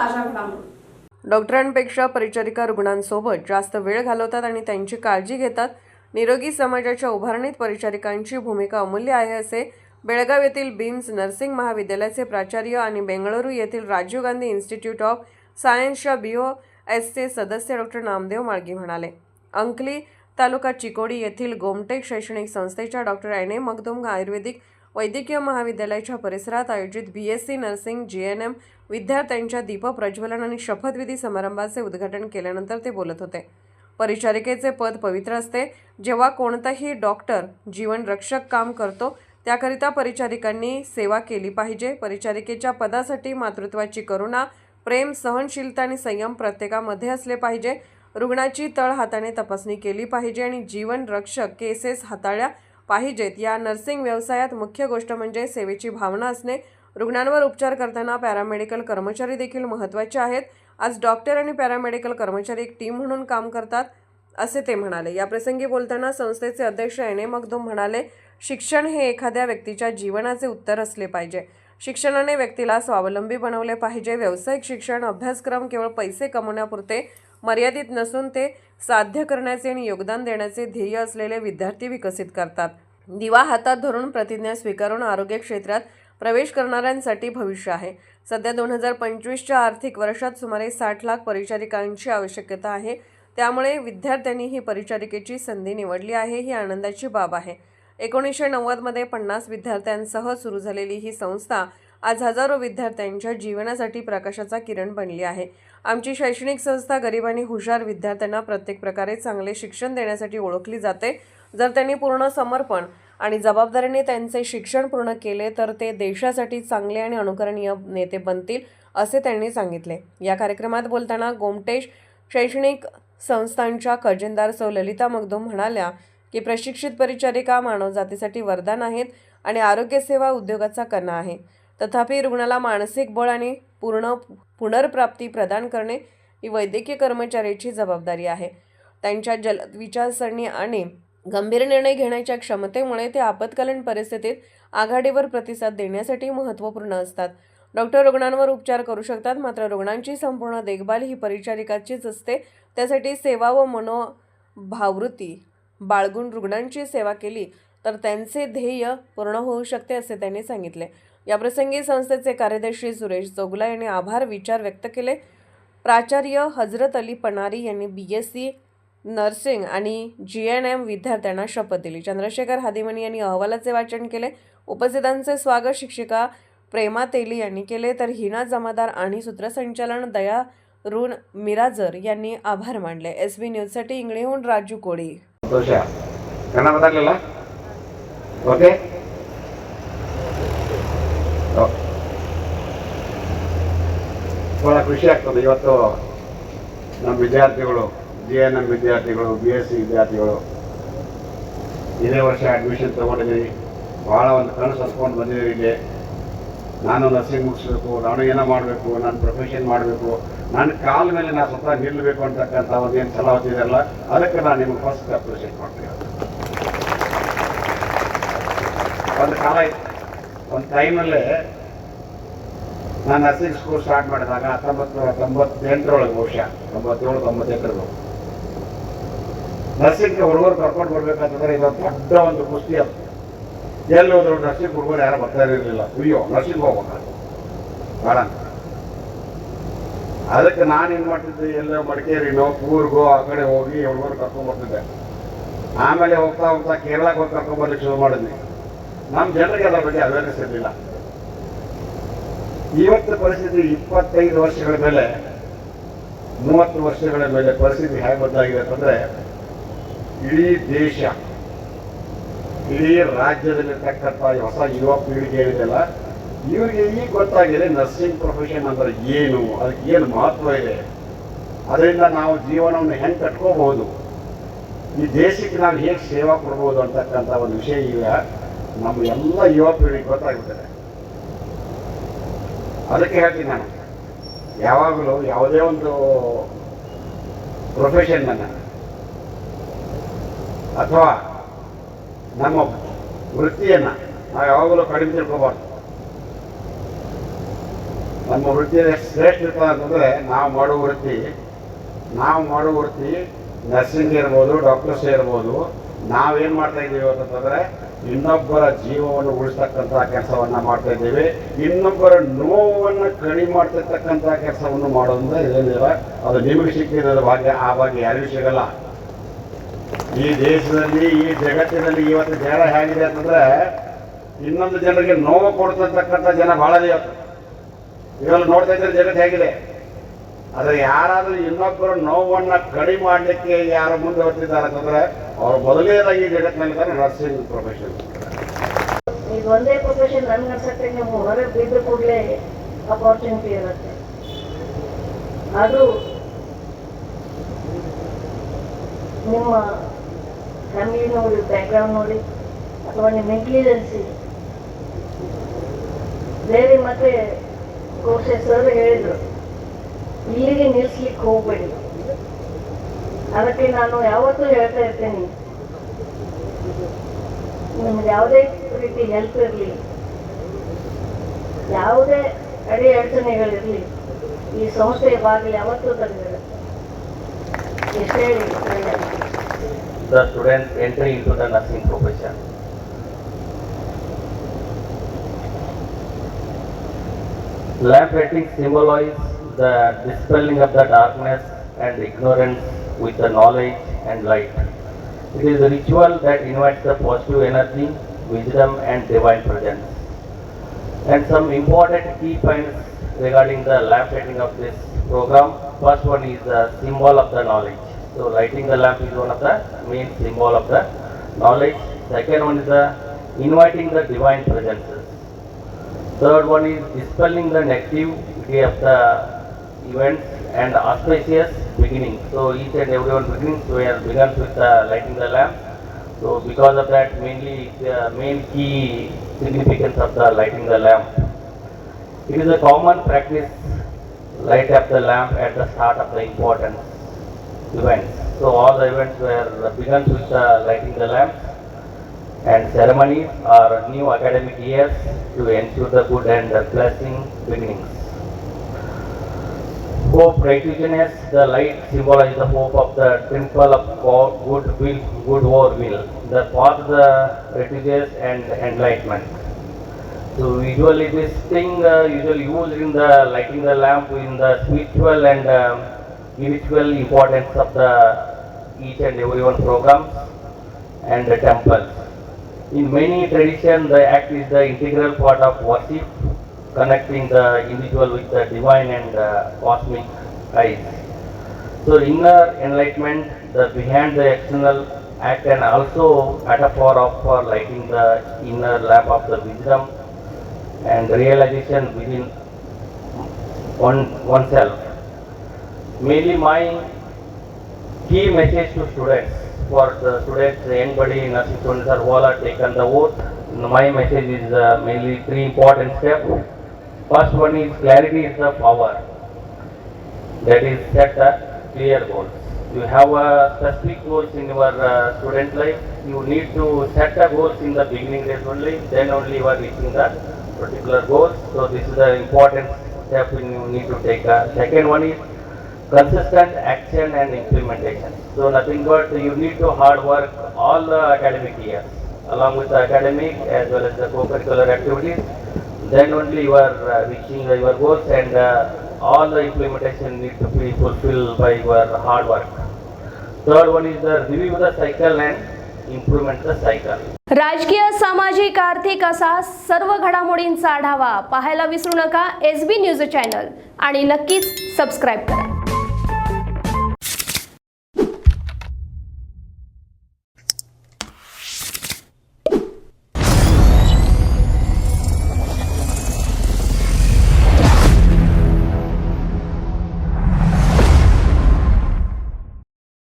ताज्या घडामोडी. डॉक्टरांपेक्षा परिचारिका रुग्णांसोबत जास्त वेळ घालवतात आणि त्यांची काळजी घेतात. निरोगी समाजाच्या उभारणीत परिचारिकांची भूमिका अमूल्य आहे असे बेळगाव येथील बीम्स नर्सिंग महाविद्यालयाचे प्राचार्य आणि बेंगळुरू येथील राजीव गांधी इन्स्टिट्यूट ऑफ सायन्सच्या बीओ एसचे सदस्य डॉक्टर नामदेव माळगी म्हणाले. अंकली तालुका चिकोडी येथील गोमटेक शैक्षणिक संस्थेच्या डॉक्टर एन ए मगदुम आयुर्वेदिक वैद्यकीय महाविद्यालयाच्या परिसरात आयोजित B S C nursing G N M विद्यार्थ्यांच्या दीपप्रज्वलन आणि शपथविधी समारंभाचे उद्घाटन केल्यानंतर ते बोलत होते. परिचारिकेचे पद पवित्र असते. जेव्हा कोणताही डॉक्टर जीवन रक्षक काम करतो त्याकरिता परिचारिकांनी सेवा केली पाहिजे. परिचारिकेच्या पदासाठी मातृत्वाची करुणा प्रेम सहनशीलता आणि संयम प्रत्येकामध्ये असले पाहिजे. रुग्णाची तळ हाताने तपासणी केली पाहिजे आणि जीवन रक्षक केसेस हाताळल्या पाहिजेत. या नर्सिंग व्यवसायात मुख्य गोष्ट म्हणजे सेवेची भावना असणे. रुग्णांवर उपचार करताना पॅरामेडिकल कर्मचारी देखील महत्त्वाचे आहेत. आज डॉक्टर आणि पॅरामेडिकल कर्मचारी एक टीम म्हणून काम करतात असे ते म्हणाले. याप्रसंगी बोलताना संस्थेचे अध्यक्ष एन. ए. मगदूम म्हणाले शिक्षण हे एखाद्या व्यक्तीच्या जीवनाचे उत्तर असले पाहिजे. शिक्षणाने व्यक्तीला स्वावलंबी बनवले पाहिजे. व्यावसायिक शिक्षण अभ्यासक्रम केवळ पैसे कमवण्यापुरते मर्यादित नसून ते साध्य करण्याचे आणि योगदान देण्याचे ध्येय असलेले विद्यार्थी विकसित करतात. दिवा हातात धरून प्रतिज्ञा स्वीकारून आरोग्य क्षेत्रात प्रवेश करणाऱ्यांसाठी भविष्य आहे. सध्या दोन हजार पंचवीसच्या आर्थिक वर्षात सुमारे साठ लाख परिचारिकांची आवश्यकता आहे. त्यामुळे विद्यार्थ्यांनी ही परिचारिकेची संधी निवडली आहे ही आनंदाची बाब आहे. एकोणीसशे नव्वदमध्ये पन्नास विद्यार्थ्यांसह सुरू झालेली ही संस्था आज हजारो विद्यार्थ्यांच्या जीवनासाठी प्रकाशाचा किरण बनली आहे. आमची शैक्षणिक संस्था गरीब आणि हुशार विद्यार्थ्यांना प्रत्येक प्रकारे चांगले शिक्षण देण्यासाठी ओळखली जाते. जर त्यांनी पूर्ण समर्पण आणि जबाबदारीने त्यांचे शिक्षण पूर्ण केले तर ते देशासाठी चांगले आणि अनुकरणीय नेते बनतील असे त्यांनी सांगितले. या कार्यक्रमात बोलताना गोमटेश शैक्षणिक संस्थांच्या खजिनदार सौ ललिता मगदूम म्हणाल्या की प्रशिक्षित परिचारिका मानवजातीसाठी वरदान आहेत आणि आरोग्यसेवा उद्योगाचा कणा आहे. तथापि रुग्णाला मानसिक बळ आणि पूर्ण पुनर्प्राप्ती प्रदान करणे ही वैद्यकीय कर्मचाऱ्याची जबाबदारी आहे. त्यांच्या जलद विचारसरणी आणि गंभीर निर्णय घेण्याच्या क्षमतेमुळे ते आपत्कालीन परिस्थितीत आघाडीवर प्रतिसाद देण्यासाठी महत्त्वपूर्ण असतात. डॉक्टर रुग्णांवर उपचार करू शकतात मात्र रुग्णांची संपूर्ण देखभाल ही परिचारिकाचीच असते. त्यासाठी सेवा व मनोभावृत्ती बाळगून रुग्णांची सेवा केली तर त्यांचे ध्येय पूर्ण होऊ शकते असे त्यांनी सांगितले. याप्रसंगी संस्थेचे कार्यदर्शी सुरेश चोगला यांनी आभार विचार व्यक्त केले. प्राचार्य हजरत अली पणारी यांनी बी एस सी नर्सिंग आणि जी एन एम विद्यार्थ्यांना शपथ दिली. चंद्रशेखर हादिमनी यांनी अहवालाचे वाचन केले. उपस्थितांचे स्वागत शिक्षिका प्रेमा तेली यांनी केले. तर हिना जमादार आणि सूत्रसंचालन दया रुण मिराजर यांनी आभार मानले. एस बी न्यूजसाठी इंगळीहून राजू कोळी. ಭಾಳ ಖುಷಿ ಆಗ್ತದೆ ಇವತ್ತು ನಮ್ಮ ವಿದ್ಯಾರ್ಥಿಗಳು ಜಿ ಎನ್ ಎಂ ವಿದ್ಯಾರ್ಥಿಗಳು ಬಿ ಎಸ್ ಸಿ ವಿದ್ಯಾರ್ಥಿಗಳು ಇದೇ ವರ್ಷ ಅಡ್ಮಿಷನ್ ತೊಗೊಂಡಿದ್ದೀವಿ ಭಾಳ ಒಂದು ಕನಸು ಹತ್ಕೊಂಡು ಬಂದಿದ್ದೀವಿ ಇಲ್ಲಿ ನಾನು ನರ್ಸಿಂಗ್ ಮುಗಿಸ್ಬೇಕು ನಾನು ಏನೋ ಮಾಡಬೇಕು ನಾನು ಪ್ರೊಫೆಷನ್ ಮಾಡಬೇಕು ನನ್ನ ಕಾಲ ಮೇಲೆ ನಾನು ಸ್ವತಃ ನಿಲ್ಲಬೇಕು ಅಂತಕ್ಕಂಥ ಒಂದು ಏನು ಸಲ ಹೊತ್ತಿದಾರಲ್ಲ ಅದಕ್ಕೆ ನಾನು ನಿಮಗೆ ಫಸ್ಟ್ ಅಪ್ರಿಷಿಯೇಟ್ ಮಾಡ್ತೀನಿ ಒಂದು ಕಾಲ ಒಂದು ಟೈಮಲ್ಲೇ ನಾನು ನರ್ಸಿಂಗ್ ಸ್ಕೂಲ್ ಸ್ಟಾರ್ಟ್ ಮಾಡಿದಾಗ ಹತ್ತೊಂಬತ್ತು ನೂರ ತೊಂಬತ್ತೆಂಟರೊಳಗೆ ಬಹುಶಃ ತೊಂಬತ್ತೇಳು ತೊಂಬತ್ತೆಂಟರದು ನರ್ಸಿಂಗ್ಗೆ ಹುಡುಗರು ಕರ್ಕೊಂಡು ಬರ್ಬೇಕಂತಂದ್ರೆ ಇದೊಂದು ದೊಡ್ಡ ಒಂದು ಕುಸ್ತಿ ಅದು ಎಲ್ಲಿ ಹೋದ್ರು ನರ್ಸಿಂಗ್ ಹುಡುಗರು ಯಾರು ಬರ್ತಾ ಇರಲಿಲ್ಲ ಅಯ್ಯೋ ನರ್ಸಿಂಗ್ ಹೋಗ್ಬೇಕು ಬೇಡ ಅಂತ. ಅದಕ್ಕೆ ನಾನು ಏನು ಮಾಡ್ತಿದ್ದೆ ಎಲ್ಲೋ ಮಡಿಕೇರಿನೋ ಕೂರ್ಗೋ ಆ ಕಡೆ ಹೋಗಿ ಹುಡುಗರು ಕರ್ಕೊಂಡ್ ಬರ್ತಿದ್ದೆ ಆಮೇಲೆ ಹೋಗ್ತಾ ಹೋಗ್ತಾ ಕೇರಳಕ್ಕೆ ಹೋಗಿ ಕರ್ಕೊಂಡ್ ಬರ್ಲಿಕ್ಕೆ ಶುರು ಮಾಡಿದ್ವಿ ನಮ್ಮ ಜನರಿಗೆ ಅದರ ಬಗ್ಗೆ ಅವೇರ್ನೆಸ್ ಇರಲಿಲ್ಲ. ಇವತ್ತು ಪರಿಸ್ಥಿತಿ ಇಪ್ಪತ್ತೈದು ವರ್ಷಗಳ ಮೇಲೆ, ಮೂವತ್ತು ವರ್ಷಗಳ ಮೇಲೆ ಪರಿಸ್ಥಿತಿ ಹೇಗೆ ಬದಲಾಗಿದೆ ಅಂತಂದರೆ ಇಡೀ ದೇಶ, ಇಡೀ ರಾಜ್ಯದಲ್ಲಿರ್ತಕ್ಕಂಥ ಹೊಸ ಯುವ ಪೀಳಿಗೆ ಏನಿದೆಯಲ್ಲ, ಇವರಿಗೆ ಈಗ ಗೊತ್ತಾಗಿದೆ ನರ್ಸಿಂಗ್ ಪ್ರೊಫೆಷನ್ ಅಂದರೆ ಏನು, ಅದಕ್ಕೆ ಏನು ಮಹತ್ವ ಇದೆ. ಅದರಿಂದ ನಾವು ಜೀವನವನ್ನು ಹೆಂಗೆ ಕಟ್ಕೋಬಹುದು? ಈ ದೇಶಕ್ಕೆ ನಾವು ಹೇಗೆ ಸೇವಾ ಕೊಡ್ಬೋದು ಅಂತಕ್ಕಂಥ ಒಂದು ವಿಷಯ ಈಗ ನಮ್ಮ ಎಲ್ಲ ಯುವ ಪೀಳಿಗೆ ಅದಕ್ಕೆ ಹೇಳ್ತೀನಿ ನಾನು. ಯಾವಾಗಲೂ ಯಾವುದೇ ಒಂದು ಪ್ರೊಫೆಷನ್ನನ್ನು ಅಥವಾ ನಮ್ಮ ವೃತ್ತಿಯನ್ನು ನಾವು ಯಾವಾಗಲೂ ಕಡಿಮೆ ತಿಳ್ಕೋಬಾರ್ದು. ನಮ್ಮ ವೃತ್ತಿಯಲ್ಲಿ ಶ್ರೇಷ್ಠ ಅಂತಂದರೆ ನಾವು ಮಾಡೋ ವೃತ್ತಿ, ನಾವು ಮಾಡೋ ವೃತ್ತಿ ನರ್ಸಿಂಗ್ ಇರ್ಬೋದು ಡಾಕ್ಟರ್ಸ್ ಇರ್ಬೋದು, ನಾವೇನು ಮಾಡ್ತಾ ಇದ್ದೀವಿ ಅಂತಂದರೆ ಇನ್ನೊಬ್ಬರ ಜೀವವನ್ನು ಉಳಿಸ್ತಕ್ಕಂಥ ಕೆಲಸವನ್ನು ಮಾಡ್ತಾ ಇದ್ದೇವೆ. ಇನ್ನೊಬ್ಬರ ನೋವನ್ನು ಕಡಿಮೆ ಮಾಡ್ತಿರ್ತಕ್ಕಂಥ ಕೆಲಸವನ್ನು ಮಾಡೋದ್ರಿಂದ ಏನಿಲ್ಲ ಅದು ನಿಮಗೆ ಸಿಕ್ಕಿರೋದ್ರ ಭಾಗ್ಯ, ಆ ಭಾಗ್ಯ ಯಾರಿಗೂ ಸಿಗಲ್ಲ. ಈ ದೇಶದಲ್ಲಿ, ಈ ಜಗತ್ತಿನಲ್ಲಿ ಇವತ್ತು ಜನ ಹೇಗಿದೆ ಅಂತಂದ್ರೆ, ಇನ್ನೊಂದು ಜನರಿಗೆ ನೋವು ಕೊಡ್ತಿರ್ತಕ್ಕಂಥ ಜನ ಬಹಳ ಇವತ್ತು. ಇವೆಲ್ಲ ನೋಡ್ತಾ ಇದ್ರೆ ಜಗತ್ತು ಹೇಗಿದೆ. ಆದರೆ ಯಾರಾದರೂ ಇನ್ನೊಬ್ಬರ ನೋವನ್ನು ಕಡಿಮೆ ಮಾಡಲಿಕ್ಕೆ ಯಾರು ಮುಂದೆ ಬರ್ತಿದ್ದಾರೆ ಅಂತಂದ್ರೆ ಅವರು ಈ ಜಗತ್ತಿನಲ್ಲಿ ನರ್ಸಿಂಗ್ ಪ್ರೊಫೆಷನ್ ಈಗ ಒಂದೇ ಪ್ರೊಫೆಷನ್ ನನ್ಗೆ ಅನ್ಸತ್ತೆ, ನೀವು ಹೊರಗೆ ಬಿದ್ದ ಕೂಡಲೇ ಅಪಾರ್ಚುನಿಟಿ ಇರುತ್ತೆ. ಅದು ನಿಮ್ಮ ಫ್ಯಾಮಿಲಿ ನೋಡಿ ಬ್ಯಾಕ್ಗ್ರೌಂಡ್ ನೋಡಿ, ಅಥವಾ ನಿಮ್ಮ ಇಂಟೆಲಿಜೆನ್ಸಿ ಬೇರೆ ಮತ್ತೆ ಕೋರ್ಸಸ್ ಸರ್ ಹೇಳಿದ್ರು ಇಲ್ಲಿಗೆ ನಿಲ್ಸ್ಲಿಕ್ಕೆ ಹೋಗ್ಬೇಡಿ ಅದಕ್ಕೆ ನಾನು ಯಾವತ್ತೂ ಹೇಳ್ತಾ ಇರ್ತೇನೆ ನಿಮ್ಗೆ ಯಾವುದೇ ರೀತಿ ಹೆಲ್ಪ್ ಇರಲಿ, ಯಾವುದೇ ಅಡಿ ಅಡಚಣೆಗಳಿರಲಿ ಈ ಸಂಸ್ಥೆಯ ಬಾಗಿಲು ಯಾವತ್ತೂ ತಂದಿದೆ ಒಳ್ಳೆಯದು. the students entry into the nursing profession. Lamp rating symbolize the dispelling of the darkness and ignorance with the knowledge and light. It is a ritual that invites the positive energy, wisdom and divine presence. And some important key points regarding the lamp lighting of this program. First one is the symbol of the knowledge. So lighting the lamp is one of the main symbol of the knowledge. Second one is the inviting the divine presences. Third one is dispelling the negativity of the events and auspicious beginning. So each and every one beginnings were begins with uh, lighting the lamp. So because of that, mainly the main key significance of the lighting the lamp. It is a common practice light up the lamp at the start of the important events. So all the events were begins with uh, lighting the lamp and ceremonies or new academic years to ensure the good and blessing beginnings. Hope righteousness, the light symbolizes the hope of the temple of good will, good war will, the path the righteousness and enlightenment. So usually this thing uh, usually used in the lighting the lamp in the spiritual and um, importance of the each and every one programs and the temples. In many tradition, the act is the integral part of worship, connecting the individual with the divine and uh, cosmic eyes. So inner enlightenment, the behind the external act and also metaphor of for lighting the inner lamp of the wisdom and realization within one oneself. Mainly my key message to students, for the students, anybody, in nursing students or all are taken the oath. My message is uh, mainly three important steps. First one is clarity is the power. That is set a clear goals. You have a specific goals in your uh, student life. You need to set the goals in the beginning days only. Then only you are reaching the particular goals. So this is the important step you need to take. A. Second one is consistent action and implementation. So nothing but you need to hard work all the academic years along with the academic as well as the co-curricular activities. Then only you are uh, reaching uh, your goals and uh, all the implementation need to be fulfilled by your hard work. Third one is the review the cycle and improvement the cycle. राजकीय सामाजिक आर्थिक असा सर्व घडामोडींचा आढावा पाहायला विसरू नका एस बी न्यूज चॅनल आणि नक्कीच सबस्क्राईब करा